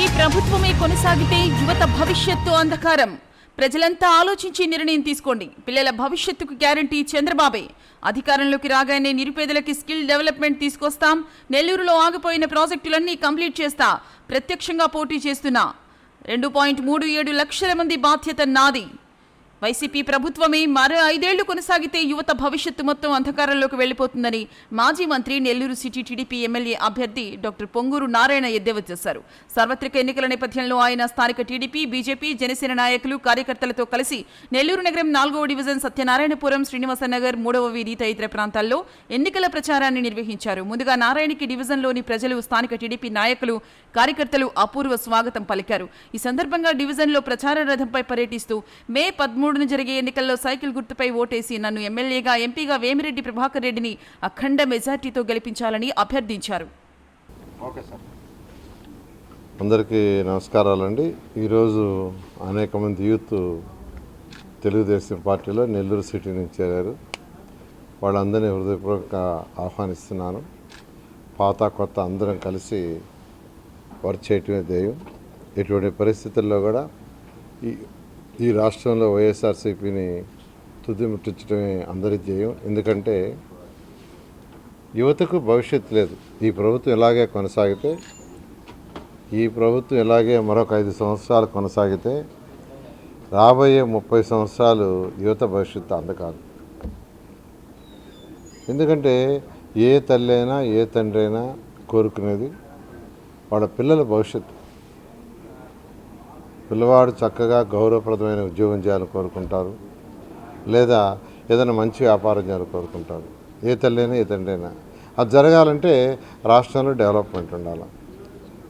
ఈ ప్రభుత్వమే కొనసాగితే యువత భవిష్యత్తు అంధకారం. ప్రజలంతా ఆలోచించి నిర్ణయం తీసుకోండి. పిల్లల భవిష్యత్తుకు గ్యారంటీ చంద్రబాబే. అధికారంలోకి రాగానే నిరుపేదలకి స్కిల్ డెవలప్మెంట్ తీసుకొస్తాం. నెల్లూరులో ఆగిపోయిన ప్రాజెక్టులన్నీ కంప్లీట్ చేస్తా. ప్రత్యక్షంగా పోటీ చేస్తున్నా. రెండు పాయింట్ మూడు ఏడు లక్షల మంది బాధ్యత నాది. వైసీపీ ప్రభుత్వమే మరో ఐదేళ్ళు కొనసాగితే యువత భవిష్యత్తు మొత్తం అంధకారంలోకి వెళ్ళిపోతుందని మాజీ మంత్రి నెల్లూరు సిటీ టీడీపీ ఎమ్మెల్యే అభ్యర్థి డాక్టర్ పొంగూరు నారాయణ ఎద్దేవా చేశారు. సార్వత్రిక ఎన్నికల నేపథ్యంలో ఆయన స్థానిక టీడీపీ బీజేపీ జనసేన నాయకులు కార్యకర్తలతో కలిసి నెల్లూరు నగరం నాలుగవ డివిజన్ సత్యనారాయణపురం శ్రీనివాసనగర్ మూడవ వీధి తదితర ప్రాంతాల్లో ఎన్నికల ప్రచారాన్ని నిర్వహించారు. ముందుగా నారాయణకి డివిజన్లోని ప్రజలు స్థానిక టీడీపీ నాయకులు కార్యకర్తలు అపూర్వ స్వాగతం పలికారు. ఈ సందర్భంగా డివిజన్లో ప్రచార రథంపై పర్యటిస్తూ మే పదమూడున జరిగే ఎన్నికల్లో సైకిల్ గుర్తుపై ఓటేసి నన్ను ఎమ్మెల్యేగా ఎంపీగా వేమిరెడ్డి ప్రభాకర్ రెడ్డిని అఖండ మెజార్టీతో గెలిపించాలని అభ్యర్థించారు. Okay sir. అందరికీ నమస్కారాలండి. ఈరోజు అనేక మంది యూత్ తెలుగుదేశం పార్టీలో నెల్లూరు సిటీ నుంచి చేరారు. వాళ్ళందరినీ హృదయపూర్వక ఆహ్వానిస్తున్నాను. పాత కొత్త అందరం కలిసి వర్క్ చేయటమే ధ్యేయం. ఎటువంటి పరిస్థితుల్లో కూడా ఈ ఈ రాష్ట్రంలో వైఎస్ఆర్సీపీని తుది ముట్టించడమే అందరి ధ్యేయం. ఎందుకంటే యువతకు భవిష్యత్తు లేదు. ఈ ప్రభుత్వం ఇలాగే కొనసాగితే ఈ ప్రభుత్వం ఇలాగే మరొక ఐదు సంవత్సరాలు కొనసాగితే రాబోయే ముప్పై సంవత్సరాలు యువత భవిష్యత్తు అందకాదు. ఎందుకంటే ఏ తల్లి అయినా ఏ తండ్రి అయినా కోరుకునేది వాళ్ళ పిల్లల భవిష్యత్తు. పిల్లవాడు చక్కగా గౌరవప్రదమైన ఉద్యోగం చేయాలని కోరుకుంటారు. లేదా ఏదైనా మంచి వ్యాపారం చేయాలని కోరుకుంటారు. ఏ తల్లైనా ఏ తండ్రి అయినా అది జరగాలంటే రాష్ట్రంలో డెవలప్మెంట్ ఉండాలి.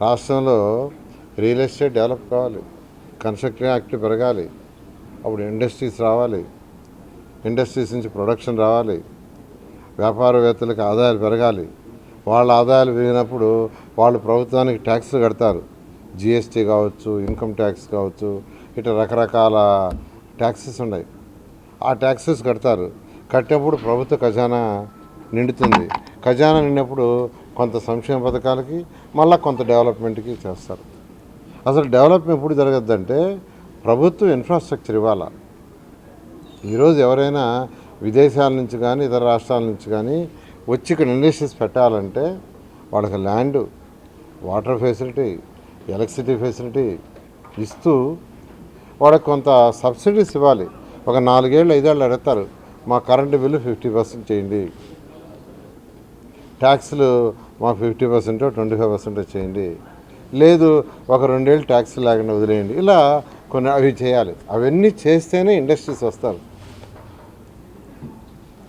రాష్ట్రంలో రియల్ ఎస్టేట్ డెవలప్ కావాలి. కన్స్ట్రక్షన్ యాక్ట్ పెరగాలి. అప్పుడు ఇండస్ట్రీస్ రావాలి. ఇండస్ట్రీస్ నుంచి ప్రొడక్షన్ రావాలి. వ్యాపారవేత్తలకు ఆదాయాలు పెరగాలి. వాళ్ళ ఆదాయాలు పెరిగినప్పుడు వాళ్ళు ప్రభుత్వానికి ట్యాక్స్ కడతారు. జిఎస్టీ కావచ్చు ఇన్కమ్ ట్యాక్స్ కావచ్చు ఇట్లా రకరకాల ట్యాక్సెస్ ఉన్నాయి. ఆ ట్యాక్సెస్ కడతారు. కట్టేప్పుడు ప్రభుత్వ ఖజానా నిండుతుంది. ఖజానా నిండినప్పుడు కొంత సంక్షేమ పథకాలకి మళ్ళీ కొంత డెవలప్మెంట్కి చేస్తారు. అసలు డెవలప్మెంట్ ఎప్పుడు జరగద్దంటే ప్రభుత్వం ఇన్ఫ్రాస్ట్రక్చర్ ఇవ్వాలా? ఈరోజు ఎవరైనా విదేశాల నుంచి కానీ ఇతర రాష్ట్రాల నుంచి కానీ వచ్చి ఇక్కడ ఇండస్ట్రీస్ పెట్టాలంటే వాళ్ళకి land water facility electricity facility ఇస్తూ వాళ్ళకి కొంత సబ్సిడీస్ ఇవ్వాలి. ఒక నాలుగేళ్ళు ఐదేళ్ళు అడుగుతారు మా కరెంటు బిల్లు ఫిఫ్టీ పర్సెంట్ చేయండి. ట్యాక్స్లు మా fifty percent twenty five percent చేయండి. లేదు ఒక రెండేళ్ళు ట్యాక్స్ లేకుండా వదిలేయండి. ఇలా కొన్ని అవి చేయాలి. అవన్నీ చేస్తేనే ఇండస్ట్రీస్ వస్తారు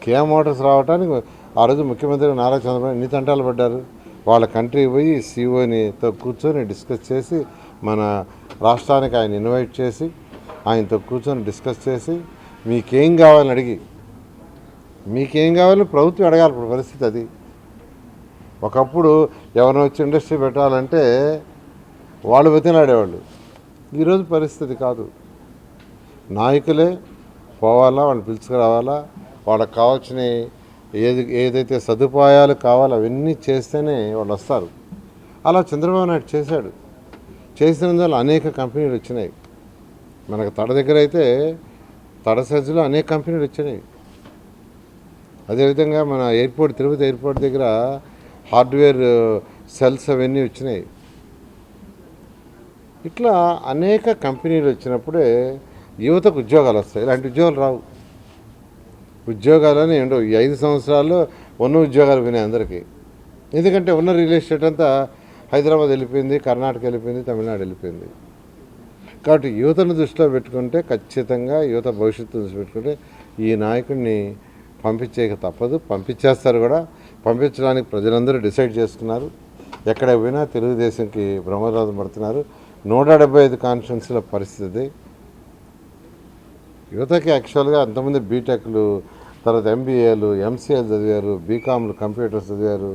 కేఎం మోటార్స్ రావడానికి ఆ రోజు ముఖ్యమంత్రి నారా చంద్రబాబు ఎన్ని తంటాలు పడ్డారు? వాళ్ళ కంట్రీ పోయి సీఓనితో కూర్చొని డిస్కస్ చేసి మన రాష్ట్రానికి ఆయన ఇన్వైట్ చేసి ఆయనతో కూర్చొని డిస్కస్ చేసి మీకేం కావాలని అడిగి మీకేం కావాలని ప్రభుత్వం అడగాలి ఇప్పుడు పరిస్థితి అది. ఒకప్పుడు ఎవరిని వచ్చి ఇండస్ట్రీ పెట్టాలంటే వాళ్ళు బతిలాడేవాళ్ళు. ఈరోజు పరిస్థితి కాదు. నాయకులే పోవాలా వాళ్ళు పిలుచుకురావాలా వాళ్ళకి కావాల్సినవి ఏది ఏదైతే సదుపాయాలు కావాలో అవన్నీ చేస్తేనే వాళ్ళు వస్తారు. అలా చంద్రబాబు నాయుడు చేశాడు. చేసినందువల్ల అనేక కంపెనీలు వచ్చినాయి. మనకు తడ దగ్గర అయితే తడ సజ్జలో అనేక కంపెనీలు వచ్చినాయి. అదేవిధంగా మన ఎయిర్పోర్ట్ తిరుపతి ఎయిర్పోర్ట్ దగ్గర హార్డ్వేర్ సెల్స్ అవన్నీ వచ్చినాయి. ఇట్లా అనేక కంపెనీలు వచ్చినప్పుడే యువతకు ఉద్యోగాలు వస్తాయి. ఇలాంటి ఉద్యోగాలు రావు. ఉద్యోగాలని ఉండవు ఈ ఐదు సంవత్సరాల్లో ఉన్న ఉద్యోగాలు పోయినాయి అందరికీ. ఎందుకంటే ఉన్న రియల్ ఎస్టేట్ అంతా హైదరాబాద్ వెళ్ళిపోయింది కర్ణాటక వెళ్ళిపోయింది తమిళనాడు వెళ్ళిపోయింది. కాబట్టి యువతను దృష్టిలో పెట్టుకుంటే ఖచ్చితంగా యువత భవిష్యత్తు దృష్టి పెట్టుకుంటే ఈ నాయకుడిని పంపించేక తప్పదు. పంపించేస్తారు కూడా. పంపించడానికి ప్రజలందరూ డిసైడ్ చేసుకున్నారు. ఎక్కడ పోయినా తెలుగుదేశంకి బ్రహ్మరాజం పడుతున్నారు. నూట డెబ్బై ఐదు కాన్స్టిట్యున్సీల పరిస్థితి. యువతకి యాక్చువల్గా అంతమంది బీటెక్లు తర్వాత ఎంబీఏలు ఎంసీఏలు చదివారు బీకామ్లు కంప్యూటర్స్ చదివారు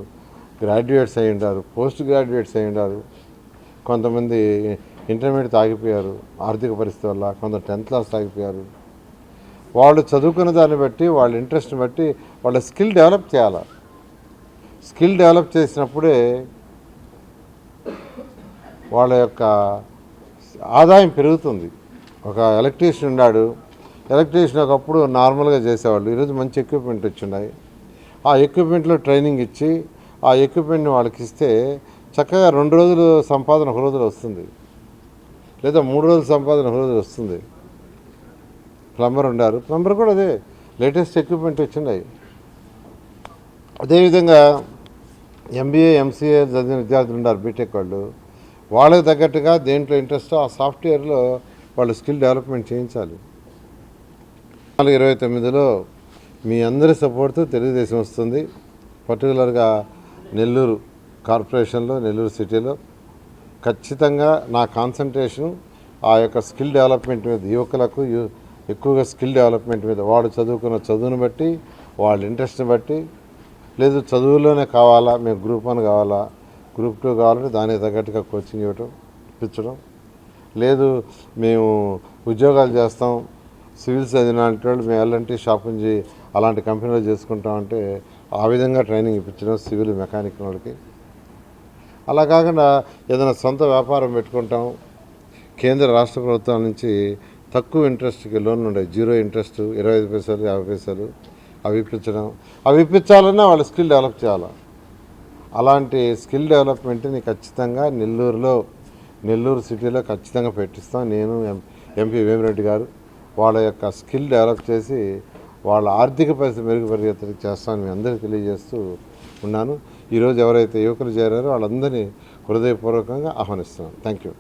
గ్రాడ్యుయేట్స్ అయి ఉండారు పోస్ట్ గ్రాడ్యుయేట్స్ అయి ఉండారు. కొంతమంది ఇంటర్మీడియట్ ఆగిపోయారు ఆర్థిక పరిస్థితి వల్ల కొంత టెన్త్ క్లాస్ ఆగిపోయారు వాళ్ళు చదువుకున్న దాన్ని బట్టి వాళ్ళ ఇంట్రెస్ట్ని బట్టి వాళ్ళ స్కిల్ డెవలప్ చేయాలి? స్కిల్ డెవలప్ చేసినప్పుడే వాళ్ళ యొక్క ఆదాయం పెరుగుతుంది. ఒక ఎలక్ట్రీషియన్ ఉన్నాడు ఎలక్ట్రీషియన్ ఒకప్పుడు నార్మల్గా చేసేవాళ్ళు. ఈరోజు మంచి ఎక్విప్మెంట్ వచ్చిన్నాయి ఆ ఎక్విప్మెంట్లో ట్రైనింగ్ ఇచ్చి ఆ ఎక్విప్మెంట్ని వాళ్ళకి ఇస్తే చక్కగా రెండు రోజులు సంపాదన ఒక రోజులు వస్తుంది. లేదా మూడు రోజులు సంపాదన ఒక రోజులు వస్తుంది. ప్లంబర్ ఉండారు. ప్లంబర్ కూడా అదే లేటెస్ట్ ఎక్విప్మెంట్ వచ్చినాయి. అదేవిధంగా ఎంబీఏ ఎంసీఏ చదివిన విద్యార్థులు ఉన్నారు బీటెక్ వాళ్ళు. వాళ్ళకి తగ్గట్టుగా దేంట్లో ఇంట్రెస్ట్ ఆ సాఫ్ట్వేర్లో వాళ్ళు స్కిల్ డెవలప్మెంట్ చేయించాలి. నాలుగు ఇరవై తొమ్మిదిలో మీ అందరి సపోర్ట్తో తెలుగుదేశం వస్తుంది. పర్టికులర్గా నెల్లూరు కార్పొరేషన్లో నెల్లూరు సిటీలో. ఖచ్చితంగా నా కాన్సన్ట్రేషన్ ఆ యొక్క స్కిల్ డెవలప్మెంట్ మీద యువకులకు ఎక్కువగా స్కిల్ డెవలప్మెంట్ మీద వాడు చదువుకున్న చదువును బట్టి వాళ్ళ ఇంట్రెస్ట్ని బట్టి లేదు చదువులోనే కావాలా మేము గ్రూప్ వన్ కావాలా గ్రూప్ టూ కావాలంటే దానికి తగ్గట్టుగా కోచింగ్ ఇవ్వటం ఇప్పించడం లేదు మేము ఉద్యోగాలు చేస్తాం సివిల్స్ చదివిన వాళ్ళు మేము ఎల్ఎన్టీ షాప్ నుంచి అలాంటి కంపెనీలో చేసుకుంటామంటే ఆ విధంగా ట్రైనింగ్ ఇప్పించడం సివిల్ మెకానిక్ వాళ్ళకి. అలా కాకుండా ఏదైనా సొంత వ్యాపారం పెట్టుకుంటాం కేంద్ర రాష్ట్ర ప్రభుత్వం నుంచి తక్కువ ఇంట్రెస్ట్కి లోన్లు ఉండే జీరో ఇంట్రెస్ట్ ఇరవై ఐదు పైసలు యాభై పైసలు అవి ఇప్పించడం. అవి ఇప్పించాలన్నా వాళ్ళు స్కిల్ డెవలప్ చేయాలి? అలాంటి స్కిల్ డెవలప్మెంట్ని ఖచ్చితంగా నెల్లూరులో నెల్లూరు సిటీలో ఖచ్చితంగా పెట్టిస్తాం. నేను ఎం ఎంపీ వేమిరెడ్డి గారు. వాళ్ళ యొక్క స్కిల్ డెవలప్ చేసి వాళ్ళ ఆర్థిక పరిస్థితి మెరుగుపరిగేతకి చేస్తామని మీ అందరికీ తెలియజేస్తూ ఉన్నాను. ఈరోజు ఎవరైతే యువకులు చేరారో వాళ్ళందరినీ హృదయపూర్వకంగా ఆహ్వానిస్తున్నాను. థ్యాంక్ యూ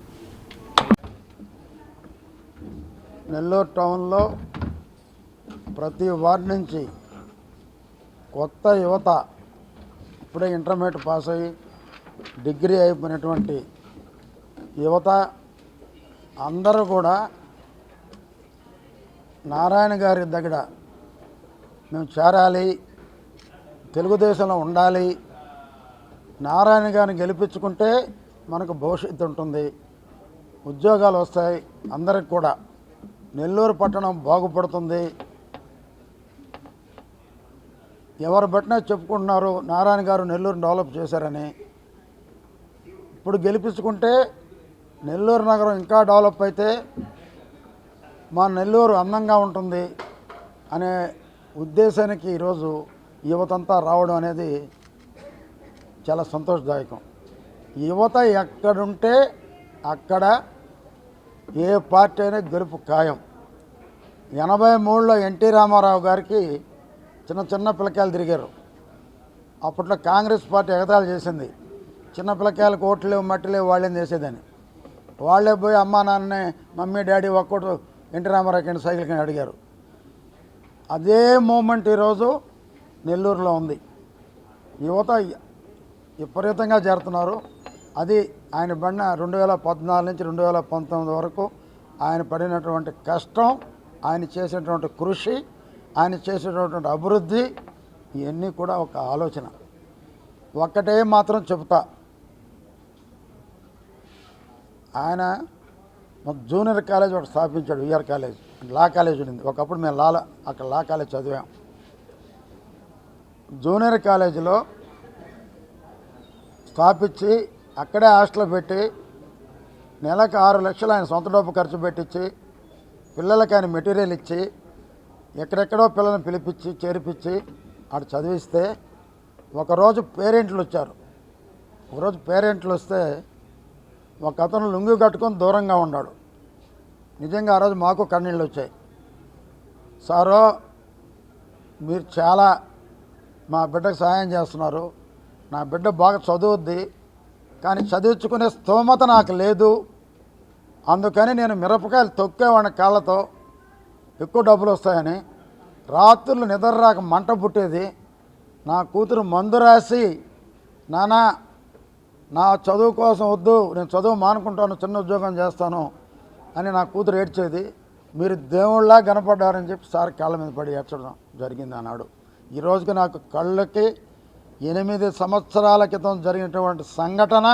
నెల్లూరు టౌన్లో ప్రతి వార్డు నుంచి కొత్త యువత ఇప్పుడే ఇంటర్మీడియట్ పాస్ అయ్యి డిగ్రీ అయిపోయినటువంటి యువత అందరూ కూడా నారాయణ గారి దగ్గర మేము చేరాలి తెలుగుదేశంలో ఉండాలి. నారాయణ గారిని గెలిపించుకుంటే మనకు భవిష్యత్తు ఉంటుంది. ఉద్యోగాలు వస్తాయి అందరికి కూడా. నెల్లూరు పట్టణం బాగుపడుతుంది. ఎవరు బట్టినా చెప్పుకుంటున్నారు నారాయణ గారు నెల్లూరు డెవలప్ చేశారని. ఇప్పుడు గెలిపించుకుంటే నెల్లూరు నగరం ఇంకా డెవలప్ అయితే మా నెల్లూరు అందంగా ఉంటుంది అనే ఉద్దేశానికి ఈరోజు యువతంతా రావడం అనేది చాలా సంతోషదాయకం. యువత ఎక్కడుంటే అక్కడ ఏ పార్టీ అయినా గెలుపు ఖాయం. ఎనభై మూడులో ఎన్టీ రామారావు గారికి చిన్న చిన్న పిల్లకాయలు తిరిగారు. అప్పట్లో కాంగ్రెస్ పార్టీ ఎగతాళి చేసింది. చిన్న పిల్లకాయలకు ఓట్లు లేవు మట్టి లేవు వాళ్ళేం చేసేదని. వాళ్ళే పోయి అమ్మా నాన్నే మమ్మీ డాడీ ఒక్కటి ఎన్టీ రామారావు కింద సైకిల్ కింద అడిగారు. అదే మూమెంట్ ఈరోజు నెల్లూరులో ఉంది. యువత విపరీతంగా చేరుతున్నారు. అది ఆయన పడిన రెండు వేల పద్నాలుగు నుంచి రెండు వేల పంతొమ్మిది వరకు ఆయన పడినటువంటి కష్టం ఆయన చేసినటువంటి కృషి ఆయన చేసేటటువంటి అభివృద్ధి ఇవన్నీ కూడా ఒక ఆలోచన. ఒక్కటే మాత్రం చెబుతా. ఆయన జూనియర్ కాలేజ్ ఒకటి స్థాపించాడు విఆర్ కాలేజ్. లా కాలేజ్ ఉంది ఒకప్పుడు మేము లాల అక్కడ లా కాలేజ్ చదివాం. జూనియర్ కాలేజీలో స్థాపించి అక్కడే హాస్టల్ పెట్టి నెలకు ఆరు లక్షలు ఆయన సొంత డబ్బు ఖర్చు పెట్టించి పిల్లలకి ఆయన మెటీరియల్ ఇచ్చి ఎక్కడెక్కడో పిల్లల్ని పిలిపించి చేర్పించి అటు చదివిస్తే ఒకరోజు పేరెంట్లు వచ్చారు. ఒకరోజు పేరెంట్లు వస్తే ఒక అతను లుంగి కట్టుకొని దూరంగా ఉన్నాడు. నిజంగా ఆ రోజు మాకు కన్నీళ్ళు వచ్చాయి. సారో మీరు చాలా మా బిడ్డకు సహాయం చేస్తున్నారు. నా బిడ్డ బాగా చదువుద్ది కానీ చదివించుకునే స్తోమత నాకు లేదు. అందుకని నేను మిరపకాయలు తొక్కేవాడిని కాళ్ళతో. ఎక్కువ డబ్బులు వస్తాయని. రాత్రులు నిద్ర రాక మంట పుట్టేది. నా కూతురు మందు రాసి నానా నా చదువు కోసం వద్దు నేను చదువు మానుకుంటాను చిన్న ఉద్యోగం చేస్తాను అని నా కూతురు ఏడ్చేది. మీరు దేవుళ్ళ కనపడ్డారని చెప్పి సార్ కాళ్ళ మీద పడి ఏడ్చడం జరిగింది అన్నాడు ఈ రోజుకి నాకు కళ్ళకి ఎనిమిది సంవత్సరాల క్రితం జరిగినటువంటి సంఘటన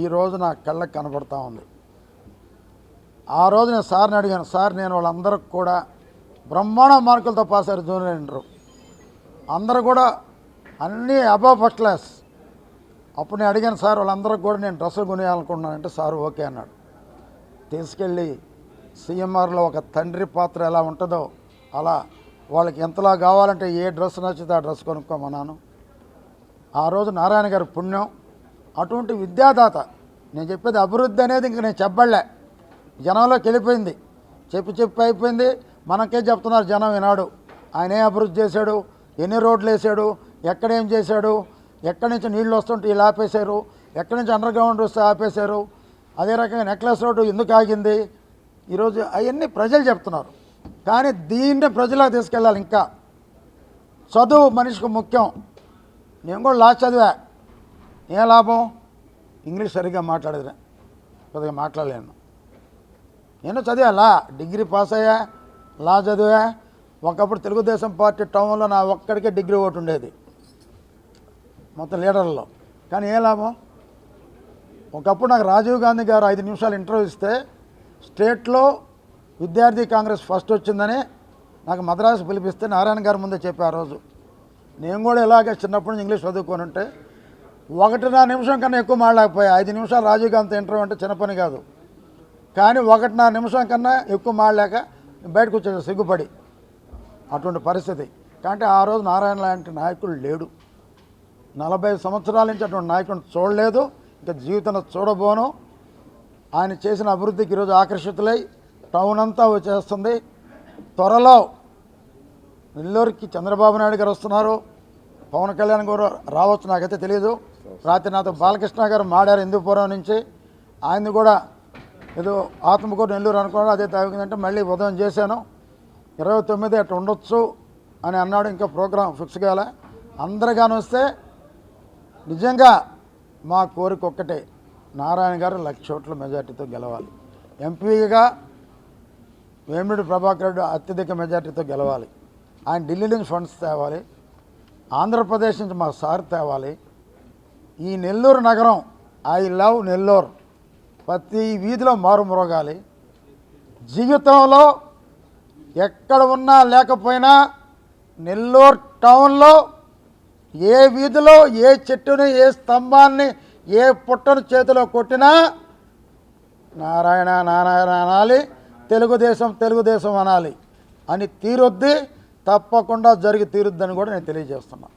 ఈ రోజు నా కళ్ళకి కనపడతా ఉంది. ఆ రోజు నేను సార్ని అడిగాను సార్ నేను వాళ్ళందరికి కూడా బ్రహ్మాండ మార్కులతో పాస్ అయ్యారు జూనియర్ ఇంటర్. అందరూ కూడా అన్నీ అబవ్ ఫస్ట్ క్లాస్. అప్పుడు నేను అడిగాను సార్ వాళ్ళందరికీ కూడా నేను డ్రెస్సులు కొనేయాలనుకుంటున్నానంటే సార్ ఓకే అన్నాడు. తీసుకెళ్ళి సీఎంఆర్లో ఒక తండ్రి పాత్ర ఎలా ఉంటుందో అలా వాళ్ళకి ఎంతలా కావాలంటే ఏ డ్రెస్ నచ్చితే ఆ డ్రెస్ కొనుక్కోమన్నాను. ఆ రోజు నారాయణ గారి పుణ్యం అటువంటి విద్యాదాత నేను చెప్పేది అభివృద్ధి అనేది ఇంక నేను చెప్పలే జనంలోకి వెళ్ళిపోయింది. చెప్పి చెప్పి అయిపోయింది. మనకే చెప్తున్నారు జనం ఈనాడు. ఆయన ఏ అభివృద్ధి చేశాడు? ఎన్ని రోడ్లు వేసాడు ఎక్కడేం చేశాడు? ఎక్కడి నుంచి నీళ్ళు వస్తుంటే ఇలా ఆపేశారు. ఎక్కడి నుంచి అండర్ గ్రౌండ్ వస్తే ఆపేశారు. అదే రకంగా నెక్లెస్ రోడ్డు ఎందుకు ఆగింది? ఈరోజు అవన్నీ ప్రజలు చెప్తున్నారు. కానీ దీన్ని ప్రజలకు తీసుకెళ్ళాలి ఇంకా. చదువు మనిషికి ముఖ్యం. నేను కూడా లా చదివా. ఏ లాభం? ఇంగ్లీష్ సరిగ్గా మాట్లాడదు కొద్దిగా మాట్లాడలేను నేను. చదివా లా. డిగ్రీ పాస్ అయ్యా లా చదివా. ఒకప్పుడు తెలుగుదేశం పార్టీ టౌన్లో నా ఒక్కడికే డిగ్రీ ఒకటి ఉండేది. మొత్తం లీడర్లలో. కానీ ఏ లాభం? ఒకప్పుడు నాకు రాజీవ్ గాంధీ గారు ఐదు నిమిషాలు ఇంటర్వ్యూ ఇస్తే స్టేట్లో విద్యార్థి కాంగ్రెస్ ఫస్ట్ వచ్చిందని నాకు మద్రాసు పిలిపిస్తే నారాయణ గారి ముందే చెప్పి ఆ రోజు. నేను కూడా ఇలాగే చిన్నప్పటి నుంచి ఇంగ్లీష్ చదువుకొని ఉంటే ఒకటిన్నర నిమిషం కన్నా ఎక్కువ మాడలేకపోయా ఐదు నిమిషాలు రాజీవ్ గాంధీ ఇంటర్వ్యూ అంటే చిన్న పని కాదు. కానీ ఒకటిన్నర నిమిషం కన్నా ఎక్కువ మాడలేక బయటకు వచ్చేది సిగ్గుపడి. అటువంటి పరిస్థితి. కాబట్టి ఆ రోజు నారాయణ లాంటి నాయకుడు లేడు. నలభై సంవత్సరాల నుంచి అటువంటి నాయకుడిని చూడలేదు ఇంకా జీవితంలో చూడబోను. ఆయన చేసిన అభివృద్ధికి ఈరోజు ఆకర్షితులై టౌన్ అంతా వచ్చేస్తుంది. త్వరలో నెల్లూరుకి చంద్రబాబు నాయుడు గారు వస్తున్నారు. పవన్ కళ్యాణ్ గారు రావచ్చు నాకైతే తెలియదు రాత్రి నాతో బాలకృష్ణ గారు మాడారు హిందూపురం నుంచి. ఆయన్ని కూడా ఏదో ఆత్మకూరు నెల్లూరు అనుకోవడం అదే తాగిందంటే మళ్ళీ ఉదయం చేశాను. ఇరవై తొమ్మిది అట్లా ఉండొచ్చు అని అన్నాడు. ఇంకా ప్రోగ్రాం ఫిక్స్ కాలే. అందరు కానీ వస్తే నిజంగా మా కోరిక ఒక్కటే నారాయణ గారు లక్ష ఓట్ల మెజార్టీతో గెలవాలి. ఎంపీగా వేమిరెడ్డి ప్రభాకర్ రెడ్డి అత్యధిక మెజార్టీతో గెలవాలి. ఆయన ఢిల్లీ నుంచి ఫండ్స్ తేవాలి. ఆంధ్రప్రదేశ్ నుంచి మా సార్ తేవాలి. ఈ నెల్లూరు నగరం ఐ లవ్ నెల్లూరు ప్రతి వీధిలో మారుమ్రోగాలి జీవితంలో ఎక్కడ ఉన్నా లేకపోయినా నెల్లూరు టౌన్లో ఏ వీధిలో ఏ చెట్టుని ఏ స్తంభాన్ని ఏ పుట్టను చేతిలో కొట్టినా నారాయణ నారాయణ అనాలి తెలుగుదేశం తెలుగుదేశం అనాలి అని తీరొద్ది తప్పకుండా జరిగి తీరుద్దని కూడా నేను తెలియజేస్తున్నాను